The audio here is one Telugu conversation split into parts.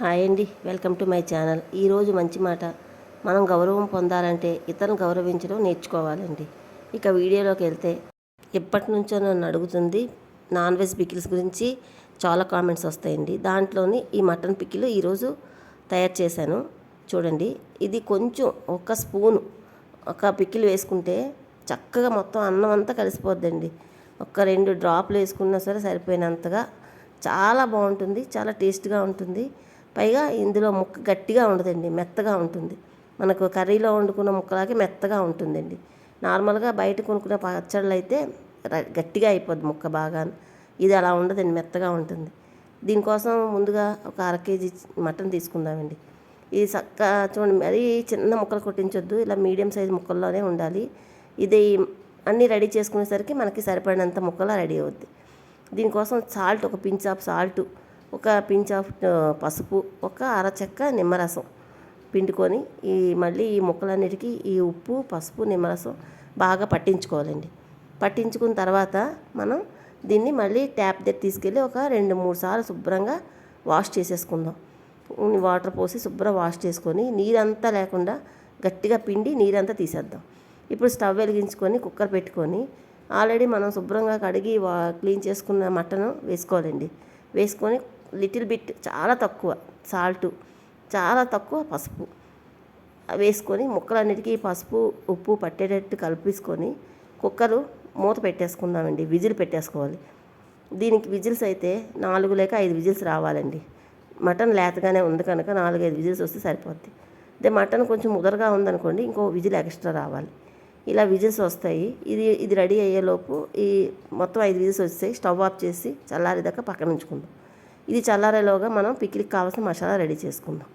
హాయ్ అండి. Welcome to my channel. ఈరోజు మంచి మాట. మనం గౌరవం పొందాలంటే ఇతరులను గౌరవించడం నేర్చుకోవాలండి. ఇక వీడియోలోకి వెళ్తే ఎప్పటి నుంచో నన్ను అడుగుతుంది నాన్ వెజ్ పికిల్స్ గురించి చాలా కామెంట్స్ వస్తాయండి. దాంట్లోని ఈ మటన్ పికిల్ ఈరోజు తయారు చేశాను. చూడండి ఇది కొంచెం ఒక స్పూన్ ఒక పికిల్ వేసుకుంటే చక్కగా మొత్తం అన్నం అంతా కలిసిపోద్దండి. ఒక రెండు డ్రాప్లు వేసుకున్నా సరే సరిపోయినంతగా. చాలా బాగుంటుంది చాలా టేస్ట్గా ఉంటుంది. పైగా ఇందులో ముక్క గట్టిగా ఉండదండి మెత్తగా ఉంటుంది. మనకు కర్రీలో వండుకున్న ముక్కలాగే మెత్తగా ఉంటుందండి. నార్మల్గా బయట కొనుక్కునే పచ్చళ్ళు అయితే గట్టిగా అయిపోద్ది ముక్క బాగా ఇది అలా ఉండదండి మెత్తగా ఉంటుంది. దీనికోసం ముందుగా ఒక అర కేజీ మటన్ తీసుకుందామండి. ఇది చక్క చూడండి మరీ చిన్న ముక్కలు కొట్టించొద్దు ఇలా మీడియం సైజ్ ముక్కల్లోనే ఉండాలి. ఇది అన్నీ రెడీ చేసుకునేసరికి మనకి సరిపడినంత ముక్కలా రెడీ అవుద్ది. దీనికోసం సాల్ట్ ఒక పించ్ ఆఫ్ సాల్ట్ ఒక పించ్ ఆఫ్ పసుపు ఒక అరచెక్క నిమ్మరసం పిండుకొని ఈ మళ్ళీ ఈ ముక్కలన్నిటికీ ఈ ఉప్పు పసుపు నిమ్మరసం బాగా పట్టించుకోవాలండి. పట్టించుకున్న తర్వాత మనం దీన్ని మళ్ళీ ట్యాప్ దగ్గర తీసుకెళ్ళి ఒక రెండు మూడు సార్లు శుభ్రంగా వాష్ చేసేసుకుందాం. వాటర్ పోసి శుభ్రం వాష్ చేసుకొని నీరంతా లేకుండా గట్టిగా పిండి నీరంతా తీసేద్దాం. ఇప్పుడు స్టవ్ వెలిగించుకొని కుక్కర్ పెట్టుకొని ఆల్రెడీ మనం శుభ్రంగా కడిగి వా క్లీన్ చేసుకున్న మటన్ వేసుకోవాలండి. వేసుకొని లిటిల్ బిట్ చాలా తక్కువ సాల్ట్ చాలా తక్కువ పసుపు. వేసుకొని ముక్కలన్నిటికీ పసుపు ఉప్పు పట్టేటట్టు కలిపేసుకొని కుక్కర్ మూత పెట్టేసుకుందామండి విజిల్ పెట్టేసుకోవాలి. దీనికి విజిల్స్ అయితే నాలుగు లేక ఐదు విజిల్స్ రావాలండి. మటన్ లేతగానే ఉంది కనుక నాలుగు ఐదు విజిల్స్ వస్తే సరిపోద్ది. అదే మటన్ కొంచెం ముదరగా ఉందనుకోండి ఇంకో విజిల్ ఎక్స్ట్రా రావాలి. ఇలా విజిల్స్ వస్తాయి. ఇది ఇది రెడీ అయ్యేలోపు ఈ మొత్తం ఐదు విజిల్స్ వస్తాయి స్టవ్ ఆఫ్ చేసి చల్లారేదాకా పక్కన ఉంచుకుందాం. ఇది చల్లారేలోగా మనం పిక్నిక్ కావాల్సిన మసాలా రెడీ చేసుకుందాం.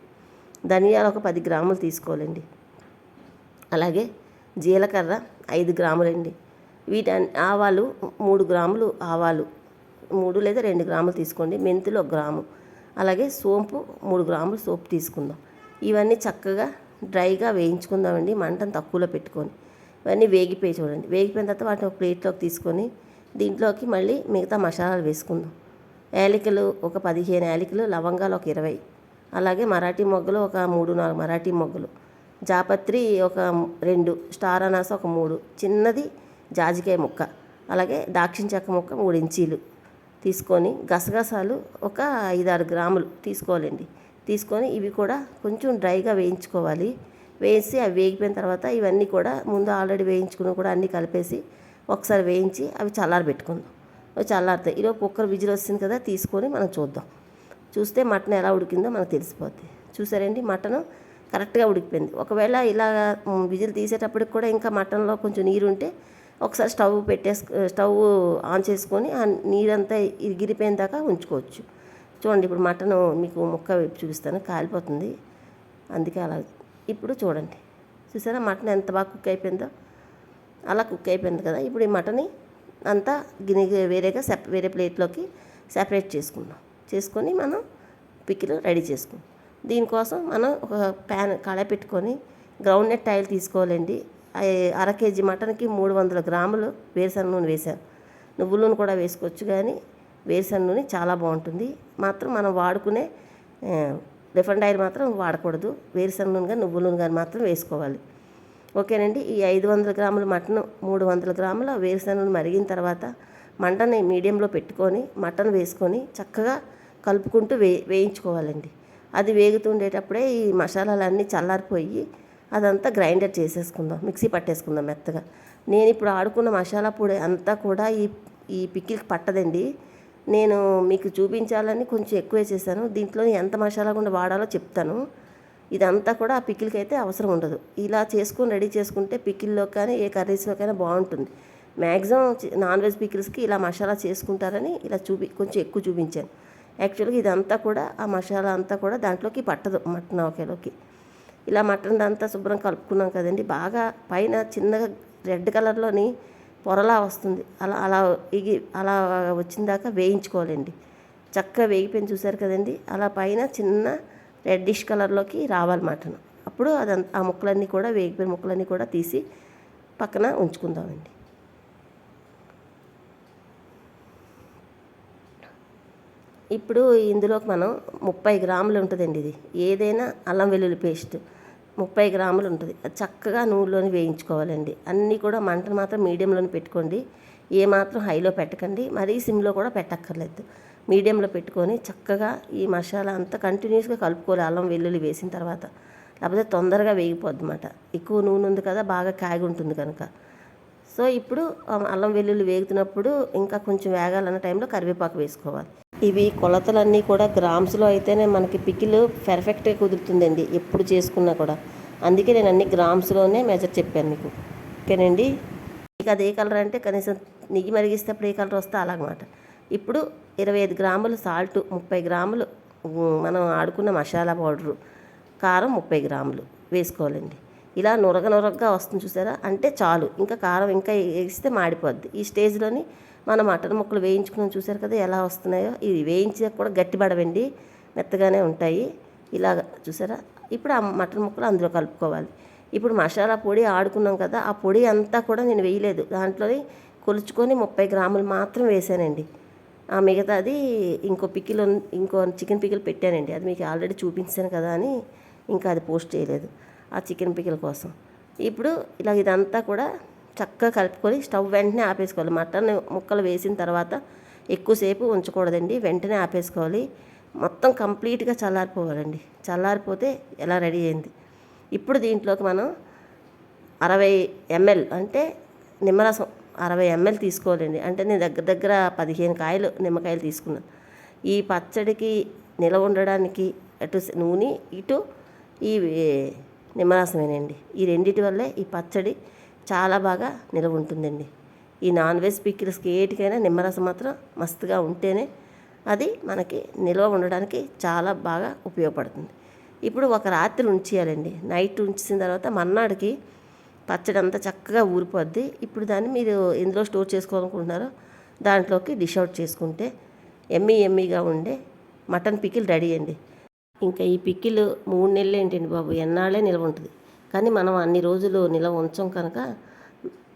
ధనియాలు ఒక పది గ్రాములు తీసుకోవాలండి. అలాగే జీలకర్ర ఐదు గ్రాములండి. వీటి ఆవాలు మూడు గ్రాములు ఆవాలు మూడు లేదా రెండు గ్రాములు తీసుకోండి. మెంతులు ఒక గ్రాము. అలాగే సోంపు మూడు గ్రాములు సోపు తీసుకుందాం. ఇవన్నీ చక్కగా డ్రైగా వేయించుకుందామండి. మంటను తక్కువలో పెట్టుకొని. ఇవన్నీ వేగిపోయి చూడండి. వేగిపోయిన తర్వాత వాటిని ఒక ప్లేట్లోకి తీసుకొని దీంట్లోకి మళ్ళీ మిగతా మసాలాలు వేసుకుందాం. ఏలికలు ఒక పదిహేను ఏలికలు లవంగాలు ఒక ఇరవై. అలాగే మరాఠీ మొగ్గలు ఒక మూడు నాలుగు మరాఠీ మొగ్గలు. జాపత్రి ఒక రెండు స్టార్ అనాస ఒక మూడు. చిన్నది జాజికాయ ముక్క. అలాగే దాక్షిణ చెక్క ముక్క మూడు ఇంచీలు. తీసుకొని గసగసాలు ఒక ఐదారు గ్రాములు తీసుకోవాలండి. తీసుకొని ఇవి కూడా కొంచెం డ్రైగా వేయించుకోవాలి. వేసి అవి వేగిపోయిన తర్వాత ఇవన్నీ కూడా ముందు ఆల్రెడీ వేయించుకుని కూడా అన్నీ కలిపేసి ఒకసారి వేయించి అవి చల్లారబెట్టుకుందాం. చల్లారుతాయి ఈరోజు కుక్కర్ విజిల్ వస్తుంది కదా తీసుకొని మనం చూద్దాం. చూస్తే మటన్ ఎలా ఉడికిందో మనకు తెలిసిపోద్ది. చూసారండి మటన్? కరెక్ట్గా ఉడికిపోయింది. ఒకవేళ ఇలా విజిల్ తీసేటప్పటికి కూడా ఇంకా మటన్లో కొంచెం నీరు ఉంటే ఒకసారి స్టవ్ పెట్టేసు స్టవ్ ఆన్ చేసుకొని ఆ నీరంతా ఇరిగిరిపోయిన దాకా ఉంచుకోవచ్చు. చూడండి ఇప్పుడు మటన్ మీకు ముక్క వేపు చూపిస్తాను. కాలిపోతుంది. అందుకే అలా ఇప్పుడు చూడండి. చూసారా? మటన్ ఎంత బాగా కుక్ అయిపోయిందో? అలా కుక్ అయిపోయింది కదా. ఇప్పుడు ఈ మటన్ని అంతా గిన్నె వేరేగా సెప్ వేరే ప్లేట్లోకి సెపరేట్ చేసుకుందాం చేసుకొని మనం పికిల్ రెడీ చేసుకుందాం దీనికోసం మనం ఒక ప్యాన్ కళాయి పెట్టుకొని గ్రౌండ్ నెట్ ఆయిల్ తీసుకోవాలండి. అర కేజీ మటన్కి మూడు వందల గ్రాములు వేరుశనగ నూనె వేశాను. నువ్వుల నూనె కూడా వేసుకోవచ్చు కానీ వేరుశనగ నూనె చాలా బాగుంటుంది. మాత్రం మనం వాడుకునే రిఫండ్ ఆయిల్ మాత్రం వాడకూడదు. వేరుశనగ నూనె కానీ నువ్వుల నూనె కానీ మాత్రం వేసుకోవాలి. ఓకేనండి. ఈ ఐదు వందల గ్రాముల మటన్ మూడు వందల గ్రాముల వేరుశనగను మరిగిన తర్వాత మంటని మీడియంలో పెట్టుకొని మటన్ వేసుకొని చక్కగా కలుపుకుంటూ వే వేయించుకోవాలండి. అది వేగుతుండేటప్పుడే ఈ మసాలాలన్నీ చల్లారిపోయి అదంతా గ్రైండర్ చేసేసుకుందాం మిక్సీ పట్టేసుకుందాం మెత్తగా. నేను ఇప్పుడు ఆడుకున్న మసాలా పొడి అంతా కూడా ఈ ఈ పిక్కిల్కి పట్టదండి. నేను మీకు చూపించాలని కొంచెం ఎక్కువ చేశాను. దీంట్లో ఎంత మసాలా కూడా వాడాలో చెప్తాను. ఇదంతా కూడా ఆ పికిల్కి అయితే అవసరం ఉండదు. ఇలా చేసుకొని రెడీ చేసుకుంటే పికిల్లో కానీ ఏ కర్రీస్లో కానీ బాగుంటుంది. మ్యాక్సిమం నాన్ వెజ్ పికిల్స్కి ఇలా మసాలా చేసుకుంటారని ఇలా చూపి కొంచెం ఎక్కువ చూపించాను. యాక్చువల్గా ఇదంతా కూడా ఆ మసాలా అంతా కూడా దాంట్లోకి పట్టదు మటన్ ఒకేలోకి ఇలా మటన్ అంతా శుభ్రం కలుపుకున్నాం కదండి బాగా పైన చిన్నగా రెడ్ కలర్లోని పొరలా వస్తుంది. అలా అలా ఇగి అలా వచ్చిన దాకా వేయించుకోవాలండి. చక్కగా వేగిపోయింది చూసారు కదండి అలా పైన చిన్న రెడ్డిష్ కలర్లోకి రావాలి మటన్ అప్పుడు అది ఆ ముక్కలన్నీ కూడా వేగిపోయిన ముక్కలన్నీ కూడా తీసి పక్కన ఉంచుకుందామండి. ఇప్పుడు ఇందులోకి మనం ముప్పై గ్రాములు ఉంటుందండి ఇది. ఏదైనా అల్లం వెల్లుల్లి పేస్ట్ ముప్పై గ్రాములు ఉంటుంది. అది చక్కగా నూనెలోని వేయించుకోవాలండి. అన్నీ కూడా మంటను మాత్రం మీడియంలోనే పెట్టుకోండి. ఏ మాత్రం హైలో పెట్టకండి. మరీ సిమ్లో కూడా పెట్టక్కర్లేదు. మీడియంలో పెట్టుకొని చక్కగా ఈ మసాలా అంతా కంటిన్యూస్గా కలుపుకోవాలి. అల్లం వెల్లుల్లి వేసిన తర్వాత. లేకపోతే తొందరగా వేగిపోద్ది ఎక్కువ నూనె ఉంది కదా బాగా కాగి ఉంటుంది కనుక. సో ఇప్పుడు అల్లం వెల్లుల్లి వేగుతున్నప్పుడు ఇంకా కొంచెం వేగాలన్న టైంలో కరివేపాకు వేసుకోవాలి. ఇవి కొలతలన్నీ కూడా గ్రామ్స్లో అయితేనే మనకి పికిల్ పెర్ఫెక్ట్గా కుదురుతుందండి ఎప్పుడు చేసుకున్నా కూడా. అందుకే నేను అన్ని గ్రామ్స్లోనే మెజర్ చెప్పాను మీకు. ఓకేనండి? మీకు అది ఏ కలర్ అంటే కనీసం నెయ్యి మరిగిస్తే అప్పుడు ఏ కలర్ వస్తే అలాగమాట ఇప్పుడు ఇరవై ఐదు గ్రాములు సాల్ట్ ముప్పై గ్రాములు మనం ఆడుకున్న మసాలా పౌడరు కారం ముప్పై గ్రాములు వేసుకోవాలండి. ఇలా నురగ నురగగా వస్తుంది చూసారా? అంటే చాలు. ఇంకా కారం ఇంకా వేస్తే మాడిపోద్ది. ఈ స్టేజ్లోని మనం మటన్ ముక్కలు వేయించుకుని చూసారు కదా ఎలా వస్తున్నాయో? ఇవి వేయించాక కూడా గట్టిపడవండి మెత్తగానే ఉంటాయి. ఇలాగ చూసారా? ఇప్పుడు ఆ మటన్ ముక్కలు అందులో కలుపుకోవాలి. ఇప్పుడు మసాలా పొడి ఆడుకున్నాం కదా ఆ పొడి అంతా కూడా నేను వేయలేదు. దాంట్లోని కొలుచుకొని ముప్పై గ్రాములు మాత్రం వేసానండి. ఆ మిగతాది ఇంకో పికిల్ ఇంకో చికెన్ పికిల్ పెట్టానండి. అది మీకు ఆల్రెడీ చూపించాను కదా అని ఇంకా అది పోస్ట్ చేయలేదు ఆ చికెన్ పికిల్ కోసం. ఇప్పుడు ఇలా ఇదంతా కూడా చక్కగా కలుపుకొని స్టవ్ వెంటనే ఆపేసుకోవాలి. మటన్ ముక్కలు వేసిన తర్వాత ఎక్కువసేపు ఉంచకూడదండి. వెంటనే ఆపేసుకోవాలి. మొత్తం కంప్లీట్గా చల్లారిపోవాలండి. చల్లారిపోతే ఎలా రెడీ అయింది? ఇప్పుడు దీంట్లోకి మనం అరవై ఎంఎల్ అంటే నిమ్మరసం అరవై ఎంఎల్ తీసుకోవాలండి. అంటే నేను దగ్గర దగ్గర పదిహేను కాయలు నిమ్మకాయలు తీసుకున్నాను ఈ పచ్చడికి నిలవ ఉండడానికి అటు నూనె ఇటు ఈ నిమ్మరసమేనండి. ఈ రెండింటి వల్లే ఈ పచ్చడి చాలా బాగా నిలవ ఉంటుందండి. ఈ నాన్ వెజ్ పిక్కిల్స్కి ఏటికైనా నిమ్మరసం మాత్రం మస్తుగా ఉంటేనే అది మనకి నిల్వ ఉండడానికి చాలా బాగా ఉపయోగపడుతుంది. ఇప్పుడు ఒక రాత్రి ఉంచేయాలండి. నైట్ ఉంచిన తర్వాత మర్నాడికి పచ్చడి అంతా చక్కగా ఊరిపోద్ది. ఇప్పుడు దాన్ని మీరు ఎందులో స్టోర్ చేసుకోవాలనుకుంటున్నారో దాంట్లోకి డిష్ అవుట్ చేసుకుంటే ఎమ్మీ ఎమ్మీగా ఉండే మటన్ పికిల్ రెడీ అండి. ఇంకా ఈ పికిల్ మూడు నెలలు ఏంటండి బాబు? ఎన్నాళ్ళే నిల్వ ఉంటుంది. కానీ మనం అన్ని రోజులు నిల్వ ఉంచాం కనుక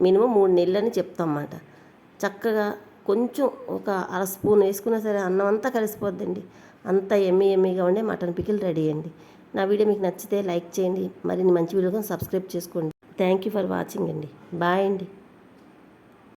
మినిమం మూడు నెలలు అని చెప్తాం అన్నమాట చక్కగా కొంచెం ఒక అర స్పూన్ వేసుకున్నా సరే అన్నం అంతా కలిసిపోద్దండి. అంత ఎమ్మీ ఎమ్మీగా ఉండే మటన్ పికిల్ రెడీ అండి. నా వీడియో మీకు నచ్చితే లైక్ చేయండి. మరిన్ని మంచి వీడియో సబ్స్క్రైబ్ చేసుకోండి. థ్యాంక్ యూ ఫర్ వాచింగ్ అండి. బాయ్ అండి.